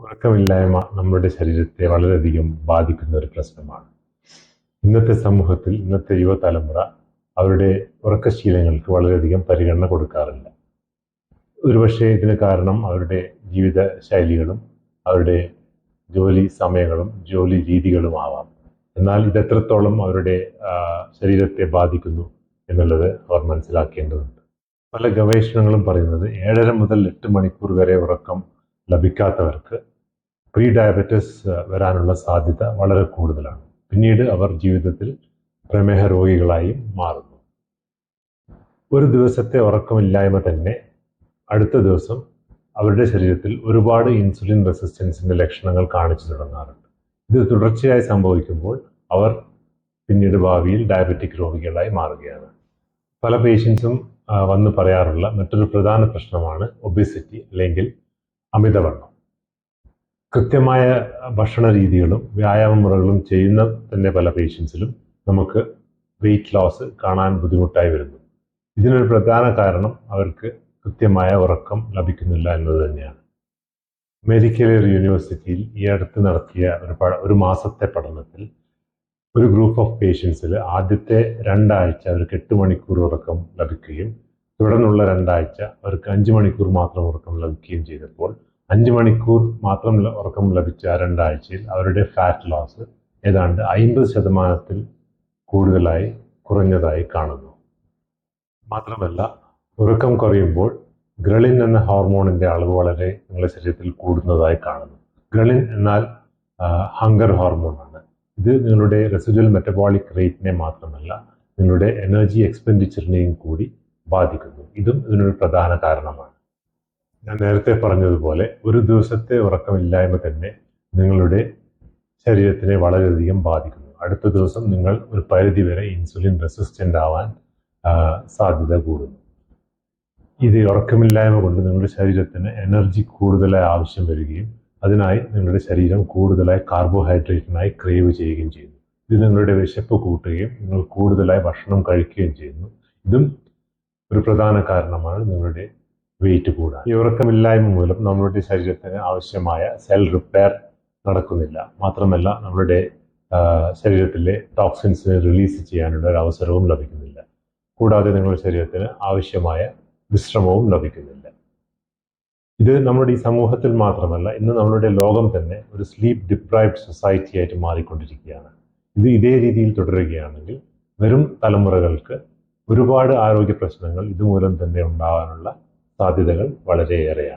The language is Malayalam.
ഉറക്കമില്ലായ്മ നമ്മുടെ ശരീരത്തെ വളരെയധികം ബാധിക്കുന്ന ഒരു പ്രശ്നമാണ്. ഇന്നത്തെ സമൂഹത്തിൽ ഇന്നത്തെ യുവതലമുറ അവരുടെ ഉറക്കശീലങ്ങൾക്ക് വളരെയധികം പരിഗണന കൊടുക്കാറില്ല. ഒരുപക്ഷെ ഇതിന് കാരണം അവരുടെ ജീവിത ശൈലികളും അവരുടെ ജോലി സമയങ്ങളും ജോലി രീതികളും ആവാം. എന്നാൽ ഇത് എത്രത്തോളം അവരുടെ ശരീരത്തെ ബാധിക്കുന്നു എന്നുള്ളത് അവർ മനസ്സിലാക്കേണ്ടതുണ്ട്. പല ഗവേഷണങ്ങളും പറയുന്നത് ഏഴര മുതൽ എട്ട് മണിക്കൂർ വരെ ഉറക്കം ലഭിക്കാത്തവർക്ക് പ്രീ ഡയബറ്റിസ് വരാനുള്ള സാധ്യത വളരെ കൂടുതലാണ്. പിന്നീട് അവർ ജീവിതത്തിൽ പ്രമേഹ രോഗികളായി മാറുന്നു. ഒരു ദിവസത്തെ ഉറക്കമില്ലായ്മ തന്നെ അടുത്ത ദിവസം അവരുടെ ശരീരത്തിൽ ഒരുപാട് ഇൻസുലിൻ റെസിസ്റ്റൻസിന്റെ ലക്ഷണങ്ങൾ കാണിച്ചു തുടങ്ങാറുണ്ട്. ഇത് തുടർച്ചയായി സംഭവിക്കുമ്പോൾ അവർ പിന്നീട് ഭാവിയിൽ ഡയബറ്റിക് രോഗികളായി മാറുകയാണ്. പല പേഷ്യൻസും വന്ന് പറയാറുള്ള മറ്റൊരു പ്രധാന പ്രശ്നമാണ് ഒബിസിറ്റി അല്ലെങ്കിൽ അമിതവണ്ണം. കൃത്യമായ ഭക്ഷണ രീതികളും വ്യായാമ മുറകളും ചെയ്യുന്ന തന്നെ പല പേഷ്യൻസിലും നമുക്ക് വെയിറ്റ് ലോസ് കാണാൻ ബുദ്ധിമുട്ടായി വരുന്നു. ഇതിനൊരു പ്രധാന കാരണം അവർക്ക് കൃത്യമായ ഉറക്കം ലഭിക്കുന്നില്ല എന്നത് തന്നെയാണ്. മെഡിക്കൽ യൂണിവേഴ്സിറ്റിയിൽ ഈ അടുത്ത് നടത്തിയ ഒരു പ ഒരു മാസത്തെ പഠനത്തിൽ ഒരു ഗ്രൂപ്പ് ഓഫ് പേഷ്യൻസിൽ ആദ്യത്തെ രണ്ടാഴ്ച അവർക്ക് എട്ട് മണിക്കൂർ ഉറക്കം ലഭിക്കുകയും തുടർന്നുള്ള രണ്ടാഴ്ച അവർക്ക് അഞ്ച് മണിക്കൂർ മാത്രം ഉറക്കം ലഭിക്കുകയും ചെയ്തപ്പോൾ അഞ്ച് മണിക്കൂർ മാത്രം ഉറക്കം ലഭിച്ച രണ്ടാഴ്ചയിൽ അവരുടെ ഫാറ്റ് ലോസ് ഏതാണ്ട് അയിമ്പത് ശതമാനത്തിൽ കൂടുതലായി കുറഞ്ഞതായി കാണുന്നു. മാത്രമല്ല ഉറക്കം കുറയുമ്പോൾ ഗ്രളിൻ എന്ന ഹോർമോണിന്റെ അളവ് വളരെ നിങ്ങളുടെ ശരീരത്തിൽ കൂടുന്നതായി കാണുന്നു. ഗ്രളിൻ എന്നാൽ ഹങ്കർ ഹോർമോണാണ്. ഇത് നിങ്ങളുടെ റെസിഡ്വൽ മെറ്റബോളിക് റേറ്റിനെ മാത്രമല്ല നിങ്ങളുടെ എനർജി എക്സ്പെൻഡിച്ചറിനെയും കൂടി ബാധിക്കുന്നു. ഇതും ഇതിനൊരു പ്രധാന കാരണമാണ്. ഞാൻ നേരത്തെ പറഞ്ഞതുപോലെ ഒരു ദിവസത്തെ ഉറക്കമില്ലായ്മ തന്നെ നിങ്ങളുടെ ശരീരത്തിനെ വളരെയധികം ബാധിക്കുന്നു. അടുത്ത ദിവസം നിങ്ങൾ ഒരു പരിധി വരെ ഇൻസുലിൻ റെസിസ്റ്റന്റ് ആവാൻ സാധ്യത കൂടുന്നു. ഇത് ഉറക്കമില്ലായ്മ കൊണ്ട് നിങ്ങളുടെ ശരീരത്തിന് എനർജി കൂടുതലായി ആവശ്യം വരികയും അതിനായി നിങ്ങളുടെ ശരീരം കൂടുതലായി കാർബോഹൈഡ്രേറ്റിനായി ക്രേവ് ചെയ്യുകയും ചെയ്യുന്നു. ഇത് നിങ്ങളുടെ വിശപ്പ് കൂട്ടുകയും നിങ്ങൾ കൂടുതലായി ഭക്ഷണം കഴിക്കുകയും ചെയ്യുന്നു. ഇതും ഒരു പ്രധാന കാരണമാണ് നിങ്ങളുടെ വെയിറ്റ് കൂടാൻ. ഈ ഉറക്കമില്ലായ്മ മൂലം നമ്മുടെ ശരീരത്തിന് ആവശ്യമായ സെൽ റിപ്പയർ നടക്കുന്നില്ല. മാത്രമല്ല നമ്മുടെ ശരീരത്തിലെ ടോക്സിൻസ് റിലീസ് ചെയ്യാനുള്ള ഒരു അവസരവും ലഭിക്കുന്നില്ല. കൂടാതെ നിങ്ങളുടെ ശരീരത്തിന് ആവശ്യമായ വിശ്രമവും ലഭിക്കുന്നില്ല. ഇത് നമ്മുടെ ഈ സമൂഹത്തിൽ മാത്രമല്ല ഇന്ന് നമ്മളുടെ ലോകം തന്നെ ഒരു സ്ലീപ്പ് ഡിപ്രൈവ്ഡ് സൊസൈറ്റി ആയിട്ട് മാറിക്കൊണ്ടിരിക്കുകയാണ്. ഇത് ഇതേ രീതിയിൽ തുടരുകയാണെങ്കിൽ വരും തലമുറകൾക്ക് ഒരുപാട് ആരോഗ്യ പ്രശ്നങ്ങൾ ഇതുമൂലം തന്നെ ഉണ്ടാവാനുള്ള സാധ്യതകൾ വളരെയേറെയാണ്.